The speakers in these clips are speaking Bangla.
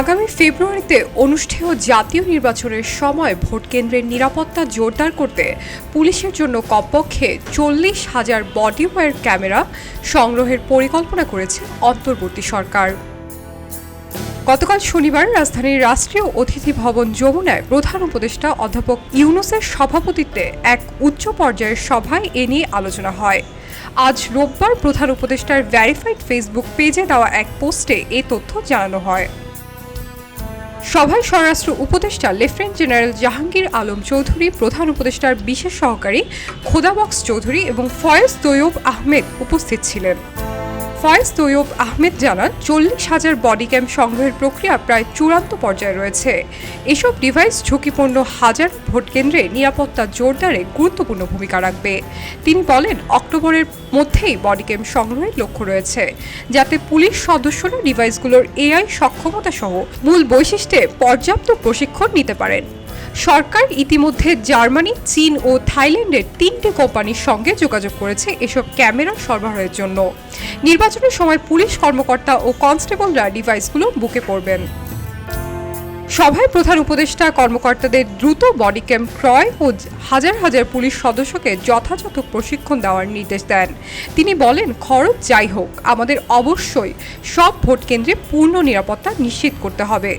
আগামী ফেব্রুয়ারিতে অনুষ্ঠেয় জাতীয় নির্বাচনের সময় ভোট কেন্দ্রের নিরাপত্তা জোরদার করতে পুলিশের জন্য কমপক্ষে চল্লিশ হাজার বডি ওয়্যার ক্যামেরা সংগ্রহের পরিকল্পনা করেছে অন্তর্বর্তী সরকার। গতকাল শনিবার রাজধানীর রাষ্ট্রীয় অতিথি ভবন যমুনায় প্রধান উপদেষ্টা অধ্যাপক ইউনুসের সভাপতিত্বে এক উচ্চ পর্যায়ের সভায় এ নিয়ে আলোচনা হয়। আজ রোববার প্রধান উপদেষ্টার ভ্যারিফাইড ফেসবুক পেজে দেওয়া এক পোস্টে এ তথ্য জানানো হয়। সভায় স্বরাষ্ট্র উপদেষ্টা লেফটেন্যান্ট জেনারেল জাহাঙ্গীর আলম চৌধুরী, প্রধান উপদেষ্টার বিশেষ সহকারী খোদাবক্স চৌধুরী এবং ফয়েজ তৈয়ব আহমেদ উপস্থিত ছিলেন। ফয়েজ তৈয়ব আহমেদ জানান, চল্লিশ হাজার বডি ক্যাম সংগ্রহের প্রক্রিয়া প্রায় চূড়ান্ত পর্যায়ে রয়েছে। এসব ডিভাইস ঝুঁকিপূর্ণ হাজার ভোট কেন্দ্রে নিরাপত্তা জোরদারে গুরুত্বপূর্ণ ভূমিকা রাখবে। তিনি বলেন, অক্টোবরের মধ্যেই বডি ক্যাম সংগ্রহের লক্ষ্য রয়েছে, যাতে পুলিশ সদস্যরা ডিভাইসগুলোর এআই সক্ষমতা সহ মূল বৈশিষ্ট্যে পর্যাপ্ত প্রশিক্ষণ নিতে পারেন। সরকার ইতিমধ্যে জার্মানি, চীন ও থাইল্যান্ডের তিনটি কোম্পানির সঙ্গে যোগাযোগ করেছে এসব ক্যামেরা সরবরাহের জন্য। নির্বাচনের সময় পুলিশ কর্মকর্তা ও কনস্টেবলরা ডিভাইসগুলো বুকে পড়বেন। সভায় প্রধান উপদেষ্টা কর্মকর্তাদের দ্রুত বডি ক্যাম্প ক্রয় ও হাজার হাজার পুলিশ সদস্যকে যথাযথ প্রশিক্ষণ দেওয়ার নির্দেশ দেন। তিনি বলেন, খরচ যাই হোক, আমাদের অবশ্যই সব ভোট কেন্দ্রে পূর্ণ নিরাপত্তা নিশ্চিত করতে হবে।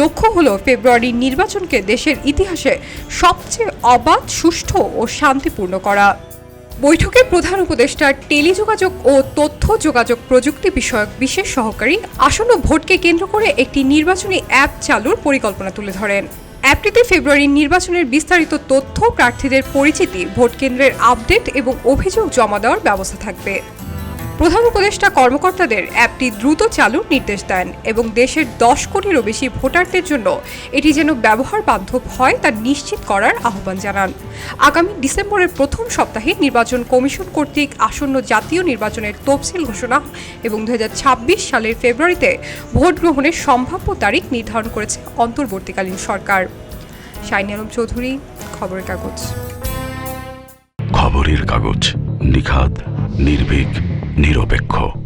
লক্ষ্য হলো ফেব্রুয়ারির নির্বাচনকে দেশের ইতিহাসে সবচেয়ে অবাধ, সুষ্ঠু ও শান্তিপূর্ণ করা। বৈঠকে প্রধান উপদেষ্টা টেলিযোগাযোগ ও তথ্য যোগাযোগ প্রযুক্তি বিষয়ক বিশেষ সহকারী আসন্ন ভোটকে কেন্দ্র করে একটি নির্বাচনী অ্যাপ চালুর পরিকল্পনা তুলে ধরেন। অ্যাপটিতে ফেব্রুয়ারির নির্বাচনের বিস্তারিত তথ্য প্রার্থীদের পরিচিতি, ভোট কেন্দ্রের আপডেট এবং অভিযোগ জমা দেওয়ার ব্যবস্থা থাকবে। প্রধান উপদেষ্টা কর্মকর্তাদের অ্যাপটি দ্রুত চালুর নির্দেশ দেন এবং দেশের দশ কোটিরও বেশি ভোটারদের জন্য এটি যেন ব্যবহার বান্ধব হয় তা নিশ্চিত করার আহ্বান জানান। আগামী ডিসেম্বরের প্রথম সপ্তাহে নির্বাচন কমিশন কর্তৃক আসন্ন জাতীয় নির্বাচনের তফসিল ঘোষণা এবং দু হাজার ছাব্বিশ সালের ফেব্রুয়ারিতে ভোট গ্রহণের সম্ভাব্য তারিখ নির্ধারণ করেছে অন্তর্বর্তীকালীন সরকার। শাইন আলম চৌধুরী, খবরের কাগজ। খবরের কাগজ, নিখাত, নির্ভীক নিরপেক্ষ।